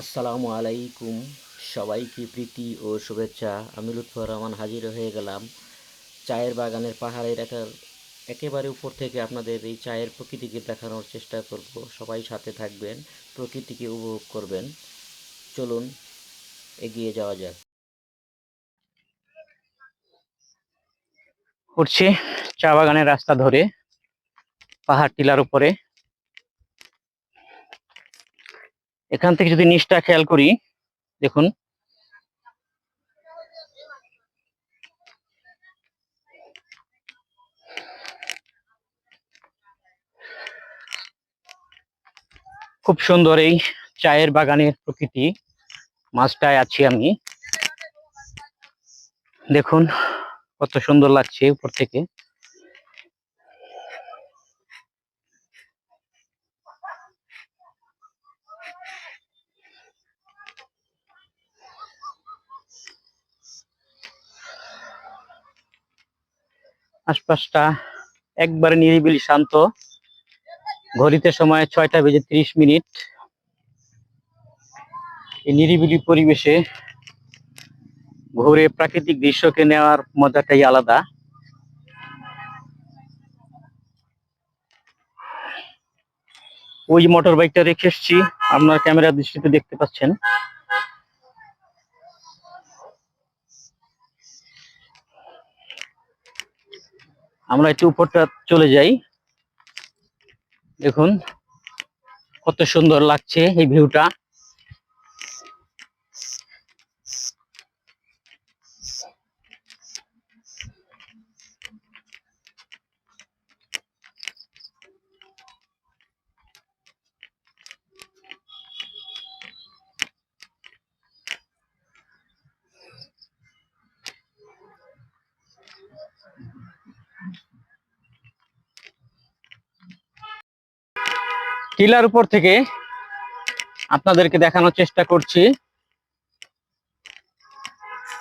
আসসালামু আলাইকুম। সবাইকে প্রীতি ও শুভেচ্ছা। আমি লুৎফর রহমান হাজির হয়ে গেলাম চায়ের বাগানের পাহাড়ের একার একেবারে উপর থেকে আপনাদের এই চায়ের প্রকৃতিকে দেখানোর চেষ্টা করব। সবাই সাথে থাকবেন, প্রকৃতিকে উপভোগ করবেন। চলুন, এগিয়ে যাওয়া যাক। উঠছি চা বাগানের রাস্তা ধরে, পাহাড় টিলার উপরে। এখান থেকে যদি নিচটা খেয়াল করি, দেখুন। খুব সুন্দর এই চায়ের বাগানের প্রকৃতি, মাছটায় আছি আমি। দেখুন, কত সুন্দর লাগছে উপর থেকে। আশপাশটা একবারে নিরিবিলি শান্ত। ঘড়িতে সময় ছয়টা বেজে ত্রিশ মিনিট। এই নিরিবিলি পরিবেশে ঘুরে প্রাকৃতিক দৃশ্যকে নেওয়ার মজাটাই আলাদা। ওই মোটর বাইকটা রেখে এসছি। আপনার ক্যামেরা দৃষ্টিতে দেখতে পাচ্ছেন। আমরা একটু উপরটা চলে যাই। দেখুন কত সুন্দর লাগছে এই ভিউটা। টিলার উপর থেকে আপনাদেরকে দেখানোর চেষ্টা করছি।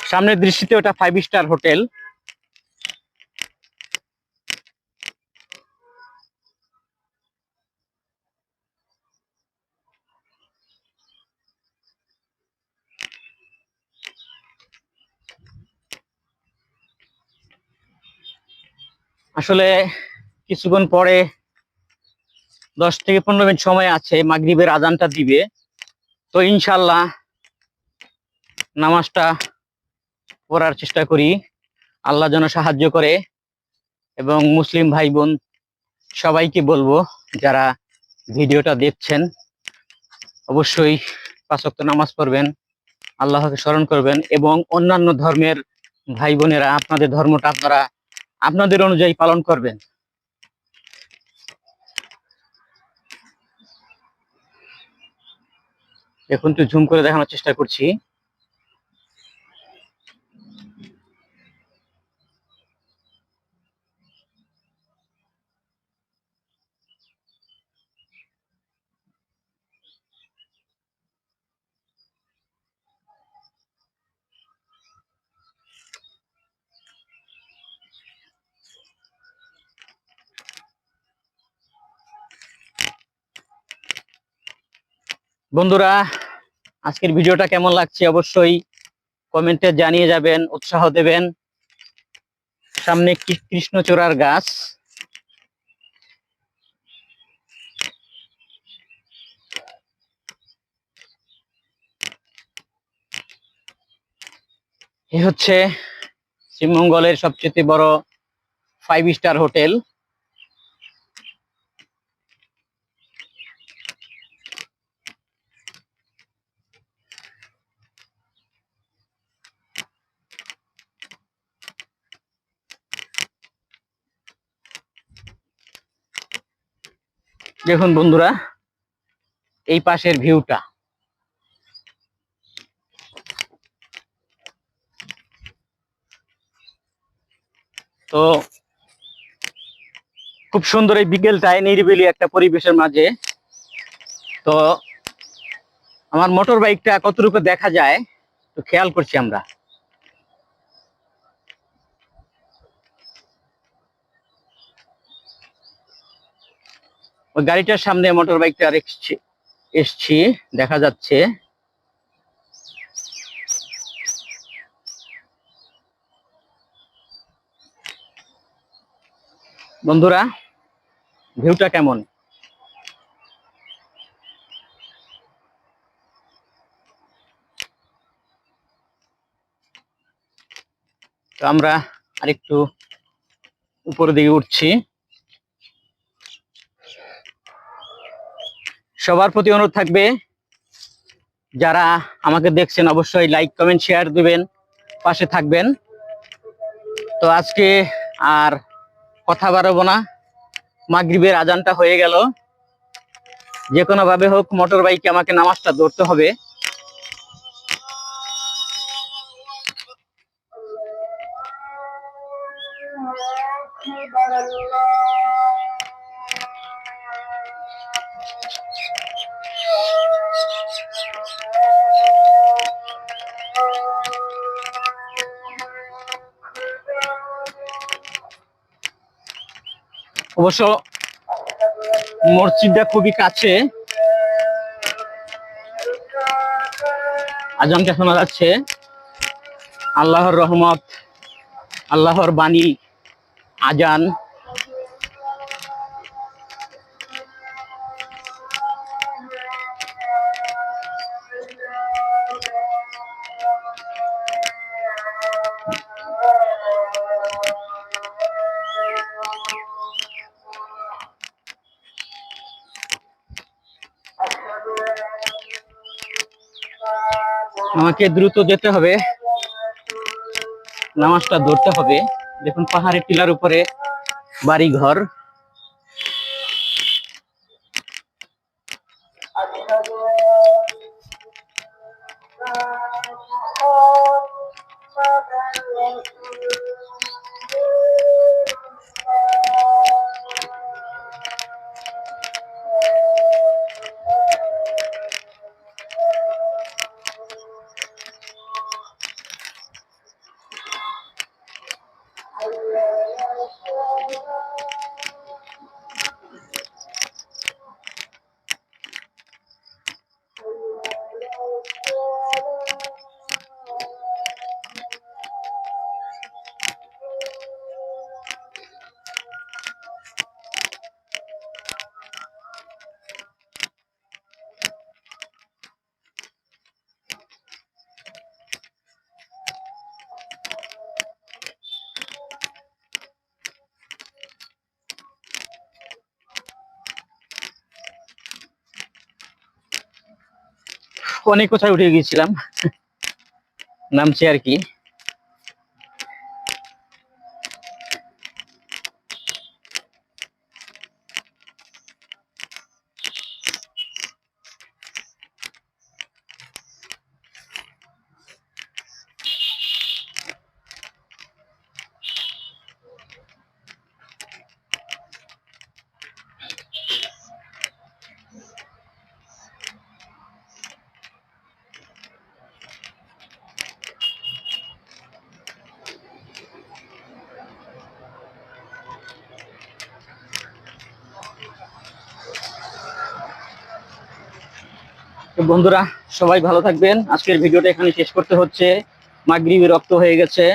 সামনের দৃষ্টিতে ওটা ফাইভ স্টার হোটেল। আসলে কিছুক্ষণ পরে দশ থেকে পনেরো মিনিট সময় আছে, মাগরিবের আজানটা দিবে। তো ইনশাল্লাহ নামাজটা পড়ার চেষ্টা করি। আল্লাহ যেন সাহায্য করে এবং মুসলিম ভাই বোন সবাইকে বলব, যারা ভিডিওটা দেখছেন, অবশ্যই পাঁচক্ত নামাজ পড়বেন, আল্লাহকে স্মরণ করবেন এবং অন্যান্য ধর্মের ভাই বোনেরা আপনাদের ধর্মটা আপনারা, আপনাদের অনুযায়ী পালন করবেন। এখন তো জুম করে দেখানোর চেষ্টা করছি। বন্ধুরা, আজকের ভিডিওটা কেমন লাগছে অবশ্যই কমেন্টে জানিয়ে যাবেন, উৎসাহ দেবেন। সামনে কৃষ্ণচূড়ার গাছ। এ হচ্ছে শ্রীমঙ্গলের সবচেয়ে বড় ফাইভ স্টার হোটেল। দেখুন বন্ধুরা, এই পাশের ভিউটা। তো খুব সুন্দর এই বিকেলটায় নিরিবিলি একটা পরিবেশের মাঝে। তো আমার মোটর বাইকটা কতটুকু দেখা যায় তো খেয়াল করছি আমরা। ওই গাড়িটার সামনে মোটর বাইকটা আর এসছি দেখা যাচ্ছে। বন্ধুরা, ভিউটা কেমন? তো আমরা আরেকটু উপর দিকে উঠছি। সবার প্রতি অনুরোধ থাকবে, যারা আমাকে দেখছেন অবশ্যই লাইক কমেন্ট শেয়ার দিবেন, পাশে থাকবেন। তো আজকে আর কথা বাড়াবো না। মাগরিবের আজানটা হয়ে গেল। যে কোনো ভাবে হোক মোটর বাইকে আমাকে নামাজটা ধরতে হবে। অবশ্য মসজিদটা খুবই কাছে। আজানটা শোনা যাচ্ছে। আল্লাহর রহমত আল্লাহর বাণী আজান। আমাকে দ্রুত যেতে হবে। নামাজটা ধরতে হবে। দেখুন পাহাড়ের টিলার উপরে বাড়ি ঘর অনেক কোথায় উঠে গিয়েছিলাম। নামছি আর কি। বন্ধুরা, সবাই ভালো থাকবেন। আজকের ভিডিওটা এখানে শেষ করতে হচ্ছে। মাগরিবি রক্ত হয়ে গেছে।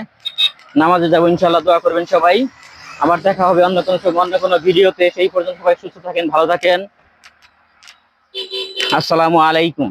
নামাজে যাব ইনশাল্লাহ দোয়া করবেন সবাই। আবার দেখা হবে অন্য কোনো সময় অন্য কোনো ভিডিওতে। সেই পর্যন্ত সবাই সুস্থ থাকেন, ভালো থাকেন। আসসালামু আলাইকুম।